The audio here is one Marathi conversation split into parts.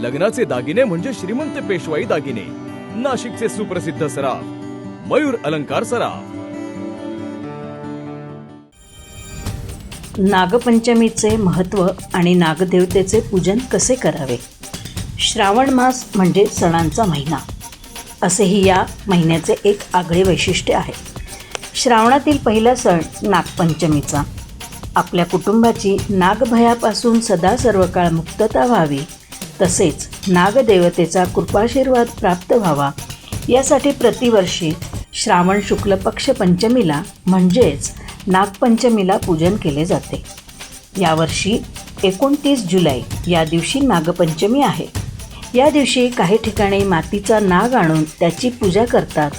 लग्नाचे दागिने म्हणजे श्रीमंत पेशवाई दागिने. नाशिकचे सुप्रसिद्ध सराफ मयूर अलंकार सराफ. नागपंचमीचे महत्त्व आणि नागदेवतेचे पूजन कसे करावे? श्रावण मास म्हणजे सणांचा महिना. असेही या महिन्याचे एक आगळे वैशिष्ट्य आहे. श्रावणातील पहिला सण नागपंचमीचा. आपल्या कुटुंबाची नागभयापासून सदा सर्व काळ मुक्तता व्हावी तसेच नागदेवतेचा कृपाशीर्वाद प्राप्त व्हावा. यासाठी प्रतिवर्षी श्रावण शुक्ल पक्ष पंचमीला म्हणजेच नागपंचमीला पूजन केले जाते. यावर्षी एकोणतीस जुलै या दिवशी नागपंचमी आहे. या दिवशी काही ठिकाणी मातीचा नाग आणून त्याची पूजा करतात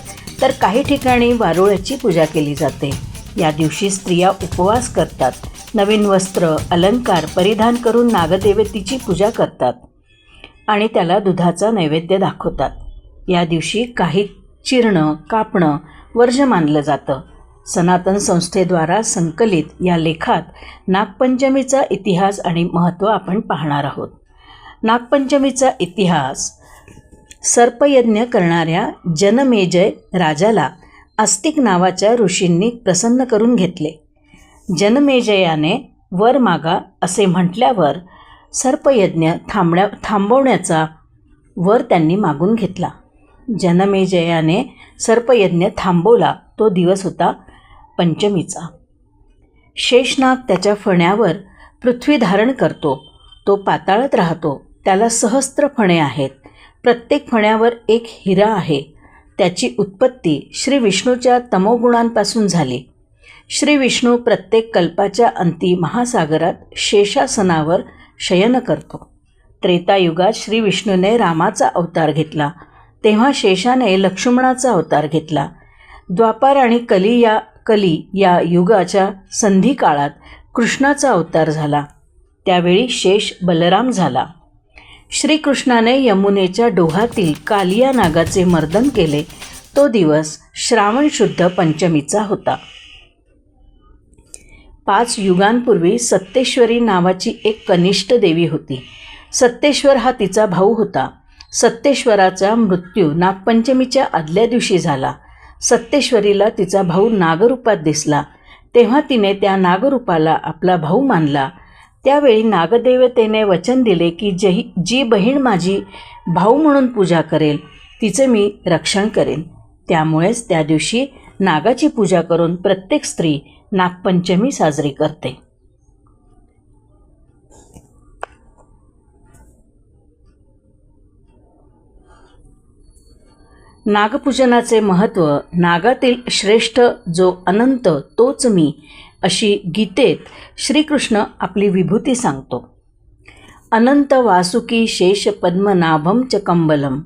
तर काही ठिकाणी वारुळ्याची पूजा केली जाते. या दिवशी स्त्रिया उपवास करतात. नवीन वस्त्र अलंकार परिधान करून नागदेवतेची पूजा करतात. आणि त्याला दुधाचा नैवेद्य दाखवतात. या दिवशी काही चिरणं कापणं वर्ज मानलं जातं. सनातन संस्थेद्वारा संकलित या लेखात नागपंचमीचा इतिहास आणि महत्त्व आपण पाहणार आहोत. नागपंचमीचा इतिहास सर्पयज्ञ करणाऱ्या जनमेजय राजाला आस्तिक नावाच्या ऋषींनी प्रसन्न करून घेतले. जनमेजयाने वर मागा असे म्हटल्यावर सर्पयज्ञ थांबण्या थांबवण्याचा वर त्यांनी मागून घेतला. जनमेजयाने सर्पयज्ञ थांबवला. तो दिवस होता पंचमीचा. शेषनाग त्याच्या फण्यावर पृथ्वी धारण करतो. तो पाताळत राहतो. त्याला सहस्त्र फणे आहेत. प्रत्येक फण्यावर एक हिरा आहे. त्याची उत्पत्ती श्री विष्णूच्या तमोगुणांपासून झाली. श्री विष्णू प्रत्येक कल्पाच्या अंती महासागरात शेषासनावर शयन करतो. त्रेतायुगात श्री विष्णूने रामाचा अवतार घेतला. तेव्हा शेषाने लक्ष्मणाचा अवतार घेतला. द्वापार आणि कली या कली या युगाच्या संधी काळात कृष्णाचा अवतार झाला. त्यावेळी शेष बलराम झाला. श्रीकृष्णाने यमुनेच्या डोहातील कालिया नागाचे मर्दन केले. तो दिवस श्रावण शुद्ध पंचमीचा होता. पाच युगांपूर्वी सत्तेश्वरी नावाची एक कनिष्ठ देवी होती. सत्तेश्वर हा तिचा भाऊ होता. सत्तेश्वराचा मृत्यू नागपंचमीच्या आदल्या दिवशी झाला. सत्तेश्वरीला तिचा भाऊ नागरूपात दिसला. तेव्हा तिने त्या नागरूपाला आपला भाऊ मानला. त्यावेळी नागदेवतेने वचन दिले की जही जी बहीण माझी भाऊ म्हणून पूजा करेल तिचे मी रक्षण करेन. त्यामुळेच त्या दिवशी नागाची पूजा करून प्रत्येक स्त्री नागपंचमी साजरी करते. नागपूजनाचे महत्त्व नागातील श्रेष्ठ जो अनंत तोच मी अशी गीतेत श्रीकृष्ण आपली विभूती सांगतो. अनंत वासुकी शेष पद्मनाभम च कंबलम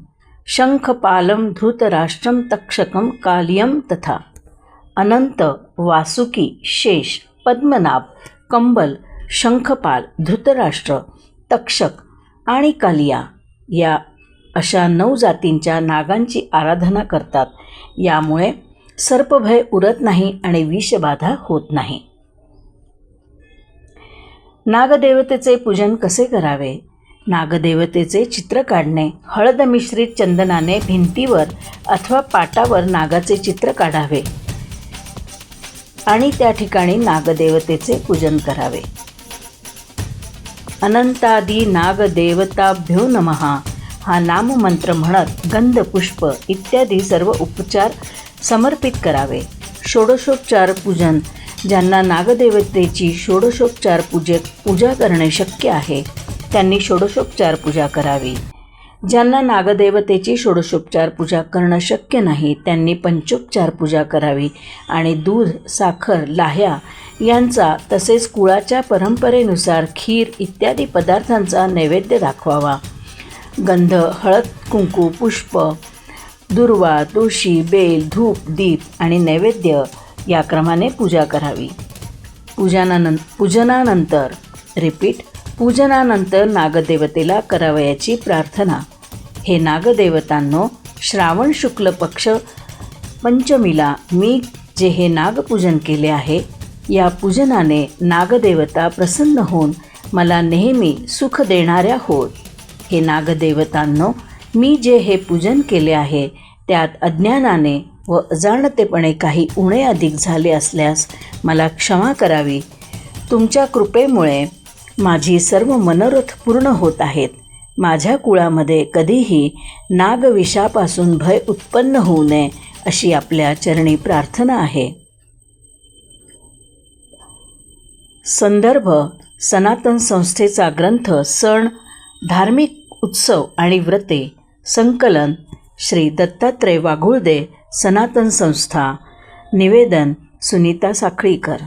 शंखपालम धृतराष्ट्रम तक्षकम कालियम तथा अनंत वासुकी शेष पद्मनाभ कंबल शंखपाल धृतराष्ट्र तक्षक आणि कालिया या अशा नऊ जातींच्या नागांची आराधना करतात. यामुळे सर्पभय उरत नाही आणि विषबाधा होत नाही. नागदेवतेचे पूजन कसे करावे? नागदेवतेचे चित्र काढणे हळद मिश्रित चंदनाने भिंतीवर अथवा पाटावर नागाचे चित्र काढावे. आणि त्या ठिकाणी नागदेवतेचे पूजन करावे. अनंतादी नागदेवताभ्यो नमहा हा नाममंत्र म्हणत गंध पुष्प इत्यादी सर्व उपचार समर्पित करावे. षोडशोपचार पूजन ज्यांना नागदेवतेची षोडशोपचार पूजे पूजा करणे शक्य आहे त्यांनी षोडशोपचार पूजा करावी. ज्यांना नागदेवतेची षोडशोपचार पूजा करणं शक्य नाही त्यांनी पंचोपचार पूजा करावी. आणि दूध साखर लाह्या यांचा तसेच कुळाच्या परंपरेनुसार खीर इत्यादी पदार्थांचा नैवेद्य दाखवावा. गंध हळद कुंकू पुष्प दुर्वा तुळशी बेल धूप दीप आणि नैवेद्य या क्रमाने पूजा करावी. पूजनानं पूजनानंतर रिपीट पूजनानंतर नागदेवतेला करावयाची प्रार्थना. हे नागदेवतांनो श्रावण शुक्ल पक्ष पंचमीला मी जे हे नागपूजन केले आहे या पूजनाने नागदेवता प्रसन्न होऊन मला नेहमी सुख देणाऱ्या होत. हे नागदेवतांनो मी जे हे पूजन केले आहे त्यात अज्ञानाने व अजाणतेपणे काही उणे अधिक झाले असल्यास मला क्षमा करावी. तुमच्या कृपेमुळे माझी सर्व मनोरथ पूर्ण होत आहेत. माझ्या कुळामध्ये कधीही नागविषापासून भय उत्पन्न होऊ नये अशी आपल्या चरणी प्रार्थना आहे. संदर्भ सनातन संस्थेचा ग्रंथ सण धार्मिक उत्सव आणि व्रते संकलन श्री दत्तात्रय वाघुळदे सनातन संस्था निवेदन सुनीता साखळीकर.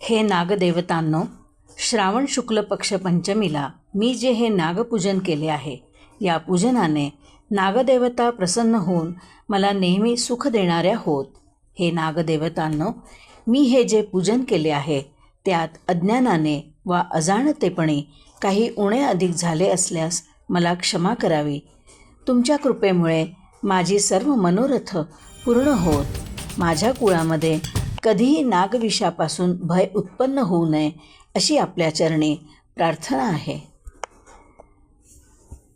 हे नागदेवतांनो श्रावण शुक्ल पक्ष पंचमीला मी जे हे नागपूजन केले आहे या पूजनाने नागदेवता प्रसन्न होऊन मला नेहमी सुख देणाऱ्या होत. हे नागदेवतांनो मी हे जे पूजन केले आहे त्यात अज्ञानाने वा अजाणतेपणे काही उणे अधिक झाले असल्यास मला क्षमा करावी. तुमच्या कृपेमुळे माझी सर्व मनोरथ पूर्ण होत. माझ्या कुळामध्ये कधीही नागविषापासून भय उत्पन्न होऊ नये अशी आपल्या चरणी प्रार्थना आहे.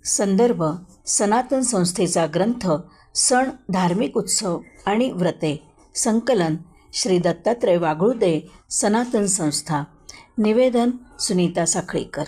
संदर्भ सनातन संस्थेचा ग्रंथ सण धार्मिक उत्सव आणि व्रते संकलन श्री दत्तात्रय वागुळदे सनातन संस्था. निवेदन सुनीता साखळीकर.